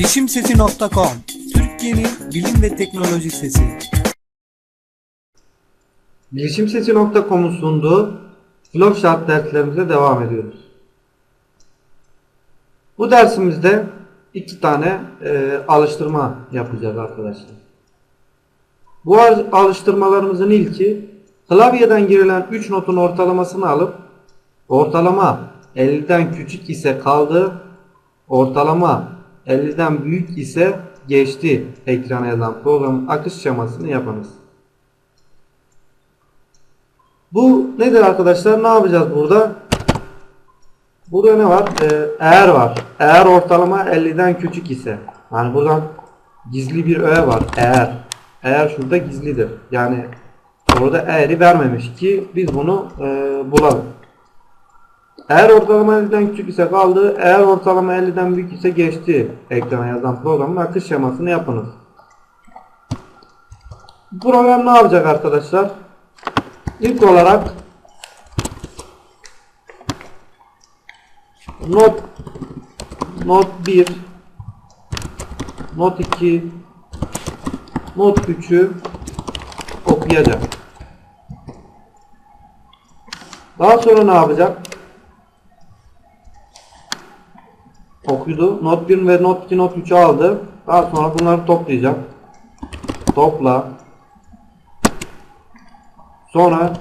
Bilişimsesi.com Türkiye'nin bilim ve teknoloji sesi. Bilişimsesi.com'un sunduğu Flowchart derslerimize devam ediyoruz. Bu dersimizde iki tane e, alıştırma yapacağız arkadaşlar. Bu al- alıştırmalarımızın ilki klavyeden girilen 3 notun ortalamasını alıp ortalama 50'den küçük ise kaldı, ortalama 50'den büyük ise geçti ekrana yazan programın akış şemasını yapınız. Bu nedir arkadaşlar? Ne yapacağız burada? Burada ne var? Ee, eğer var. Eğer ortalama 50'den küçük ise. Yani buradan gizli bir öğe var. Eğer. Eğer şurada gizlidir. Yani orada eğeri vermemiş ki biz bunu e, bulalım. Eğer ortalama 50'den küçük ise kaldı. Eğer ortalama 50'den büyük ise geçti. Ekrana yazan programın akış şemasını yapınız. Program ne yapacak arkadaşlar? İlk olarak not not 1 not 2 not 3'ü okuyacak. Daha sonra ne yapacak? Okudu. Not 1 ve not 2 not 3'ü aldı. Daha sonra bunları toplayacak. Topla. Sonra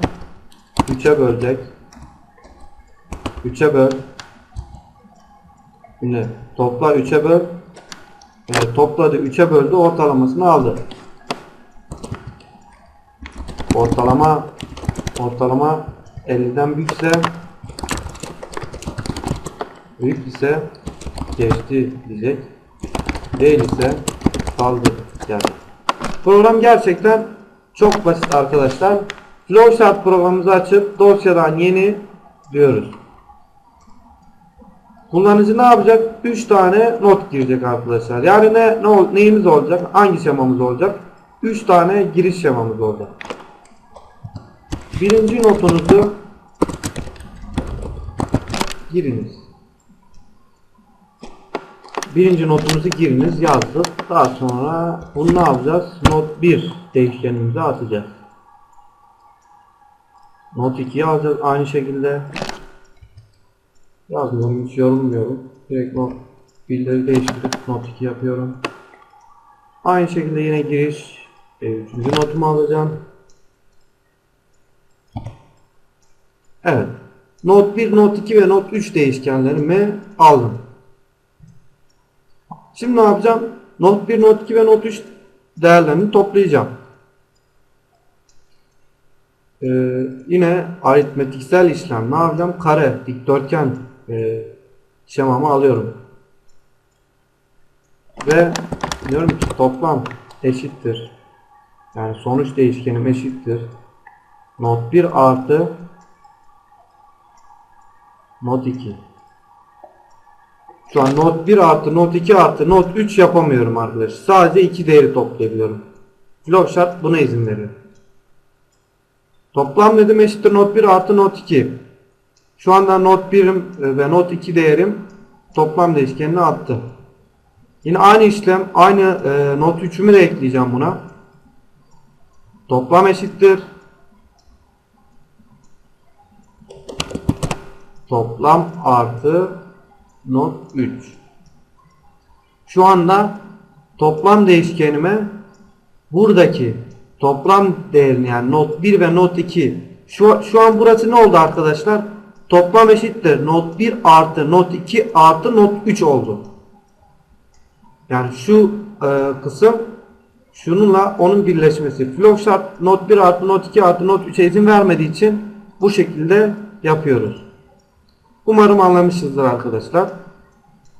3'e bölecek. 3'e böl. Şimdi topla 3'e böl. Evet, topladı 3'e böldü ortalamasını aldı. Ortalama ortalama 50'den büyükse büyük ise geçti diyecek. Değil ise kaldı yani. Program gerçekten çok basit arkadaşlar. Flowchart programımızı açıp dosyadan yeni diyoruz. Kullanıcı ne yapacak? 3 tane not girecek arkadaşlar. Yani ne, ne neyimiz olacak? Hangi şemamız olacak? 3 tane giriş şemamız olacak. Birinci notunuzu giriniz. Birinci notumuzu giriniz yazdık. Daha sonra bunu ne yapacağız? Not 1 değişkenimize atacağız. Not 2'yi alacağız aynı şekilde. Yazmıyorum hiç yorulmuyorum. Direkt not 1'leri değiştirip not 2 yapıyorum. Aynı şekilde yine giriş. e, Üçüncü notumu alacağım. Evet. Not 1, Not 2 ve Not 3 değişkenlerimi aldım. Şimdi ne yapacağım? Not 1, Not 2 ve Not 3 değerlerini toplayacağım. Ee, yine aritmetiksel işlem ne yapacağım? Kare, dikdörtgen e, şemamı alıyorum. Ve diyorum ki toplam eşittir. Yani sonuç değişkenim eşittir. Not 1 artı Not 2. Şu an not 1 artı not 2 artı not 3 yapamıyorum arkadaşlar. Sadece 2 değeri toplayabiliyorum. Flowchart buna izin veriyor. Toplam dedim eşittir not 1 artı not 2. Şu anda not 1'im ve not 2 değerim toplam değişkenine attı. Yine aynı işlem aynı e, not 3'ümü de ekleyeceğim buna. Toplam eşittir. Toplam artı not 3. Şu anda toplam değişkenime buradaki toplam değerini yani not 1 ve not 2 şu, şu an burası ne oldu arkadaşlar? Toplam eşittir. Not 1 artı not 2 artı not 3 oldu. Yani şu e, kısım şununla onun birleşmesi. Flowchart not 1 artı not 2 artı not 3'e izin vermediği için bu şekilde yapıyoruz. Umarım anlamışsınızdır arkadaşlar.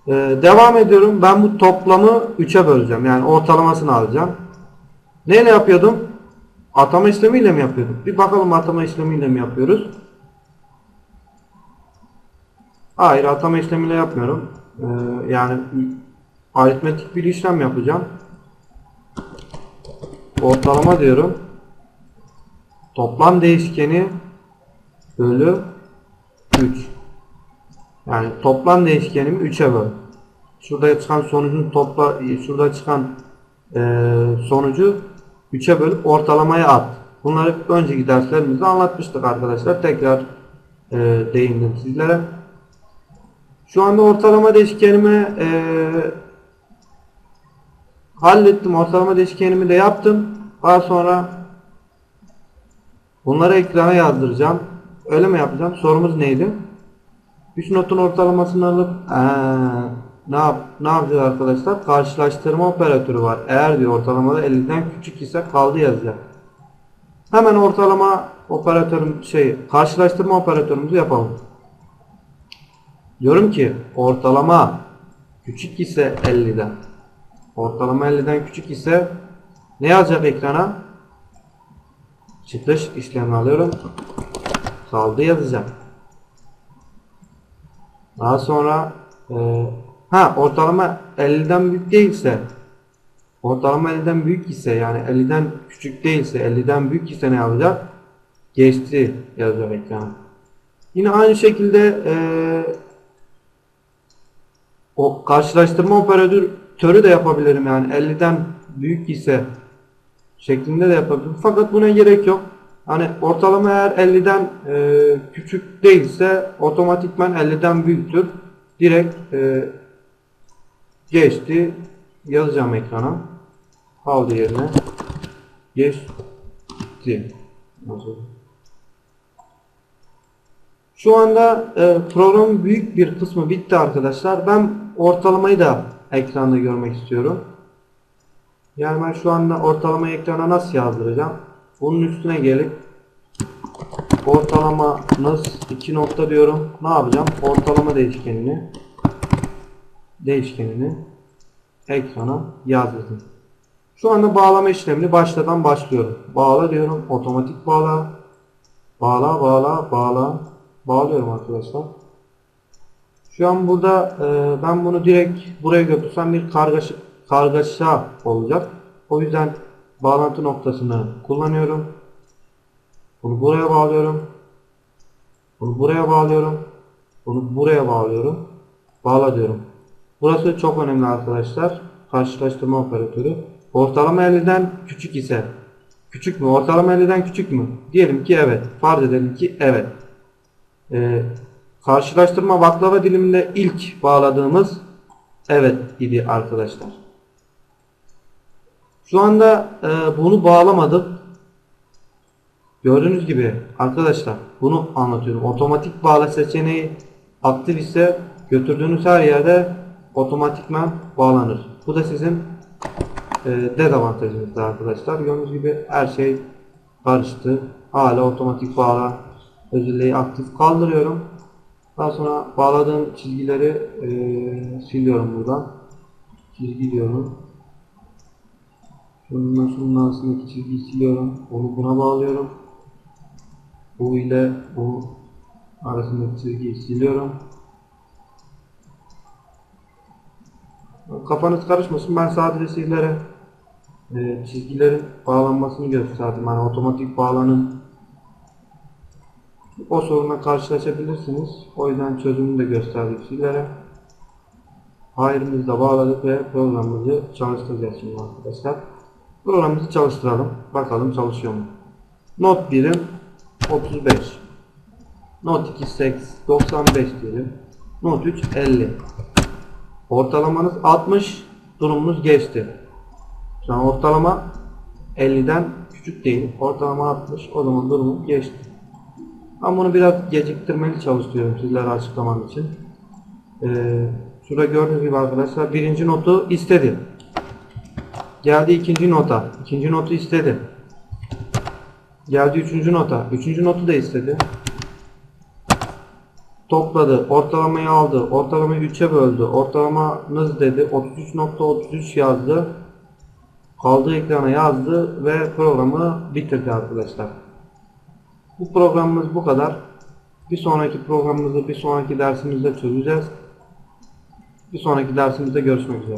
Ee, devam ediyorum. Ben bu toplamı 3'e böleceğim. Yani ortalamasını alacağım. Neyle yapıyordum? Atama işlemiyle mi yapıyordum? Bir bakalım atama işlemiyle mi yapıyoruz? Hayır atama işlemiyle yapmıyorum. Ee, yani aritmetik bir işlem yapacağım. Ortalama diyorum. Toplam değişkeni bölü 3. Yani toplam değişkenimi 3'e böl. şurada çıkan sonucun topla şurada çıkan e, sonucu 3'e bölüp ortalamaya at. Bunları önceki derslerimizde anlatmıştık arkadaşlar. Tekrar e, değindim sizlere. Şu anda ortalama değişkenimi e, hallettim. Ortalama değişkenimi de yaptım. Daha sonra bunları ekrana yazdıracağım. Öyle mi yapacağım? Sorumuz neydi? 3 notun ortalamasını alıp eee, ne, yap, ne yapacağız arkadaşlar? Karşılaştırma operatörü var. Eğer diyor ortalamada 50'den küçük ise kaldı yazacak. Hemen ortalama operatörüm şey karşılaştırma operatörümüzü yapalım. Diyorum ki ortalama küçük ise 50'den. Ortalama 50'den küçük ise ne yazacak ekrana? Çıkış işlemi alıyorum. Kaldı yazacak. Daha sonra e, ha ortalama 50'den büyük değilse ortalama 50'den büyük ise yani 50'den küçük değilse 50'den büyük ise ne yapacak? Geçti yazıyor ekrana. Yine aynı şekilde e, o karşılaştırma operatörü de yapabilirim yani 50'den büyük ise şeklinde de yapabilirim. Fakat buna gerek yok. Hani ortalama eğer 50'den e, küçük değilse otomatikman 50'den büyüktür. Direkt e, geçti yazacağım ekrana. Havlu yerine geçti. Şu anda e, programın büyük bir kısmı bitti arkadaşlar. Ben ortalamayı da ekranda görmek istiyorum. Yani ben şu anda ortalamayı ekrana nasıl yazdıracağım? Bunun üstüne gelip ortalamanız 2 nokta diyorum. Ne yapacağım? Ortalama değişkenini değişkenini ekrana yazdırdım. Şu anda bağlama işlemini başladan başlıyorum. Bağla diyorum. Otomatik bağla. Bağla bağla bağla. Bağlıyorum arkadaşlar. Şu an burada e, ben bunu direkt buraya götürsem bir kargaşa, kargaşa olacak. O yüzden bağlantı noktasını kullanıyorum. Bunu buraya bağlıyorum. Bunu buraya bağlıyorum. Bunu buraya bağlıyorum. Bağla diyorum. Burası çok önemli arkadaşlar. Karşılaştırma operatörü. Ortalama 50'den küçük ise küçük mü? Ortalama 50'den küçük mü? Diyelim ki evet. Farz edelim ki evet. Ee, karşılaştırma baklava diliminde ilk bağladığımız evet idi arkadaşlar. Şu anda e, bunu bağlamadık. Gördüğünüz gibi arkadaşlar bunu anlatıyorum. Otomatik bağla seçeneği aktif ise götürdüğünüz her yerde otomatikman bağlanır. Bu da sizin e, dezavantajınızdır arkadaşlar. Gördüğünüz gibi her şey karıştı. Hala otomatik bağla özelliği aktif kaldırıyorum. Daha sonra bağladığım çizgileri e, siliyorum buradan. Çizgi diyorum. Şununla şunun arasındaki çizgiyi siliyorum. Onu buna bağlıyorum. Bu ile bu arasındaki çizgiyi siliyorum. Kafanız karışmasın. Ben sadece sizlere e, çizgilerin bağlanmasını gösterdim. Yani otomatik bağlanın o soruna karşılaşabilirsiniz. O yüzden çözümünü de gösterdik sizlere. Hayrımızı da bağladık ve programımızı çalıştıracağız şimdi arkadaşlar. Programımızı çalıştıralım. Bakalım çalışıyor mu? Not 1'im 35. Not 2 8 95 diyelim. Not 3 50. Ortalamanız 60. Durumunuz geçti. Şu an ortalama 50'den küçük değil. Ortalama 60. O zaman durumu geçti. Ben bunu biraz geciktirmeli çalıştırıyorum sizlere açıklamam için. Ee, şurada gördüğünüz gibi arkadaşlar birinci notu istedi. Geldi ikinci nota. ikinci notu istedi. Geldi üçüncü nota. Üçüncü notu da istedi. Topladı. Ortalamayı aldı. Ortalamayı 3'e böldü. Ortalamanız dedi. 33.33 yazdı. Kaldığı ekrana yazdı ve programı bitirdi arkadaşlar. Bu programımız bu kadar. Bir sonraki programımızı bir sonraki dersimizde çözeceğiz. Bir sonraki dersimizde görüşmek üzere.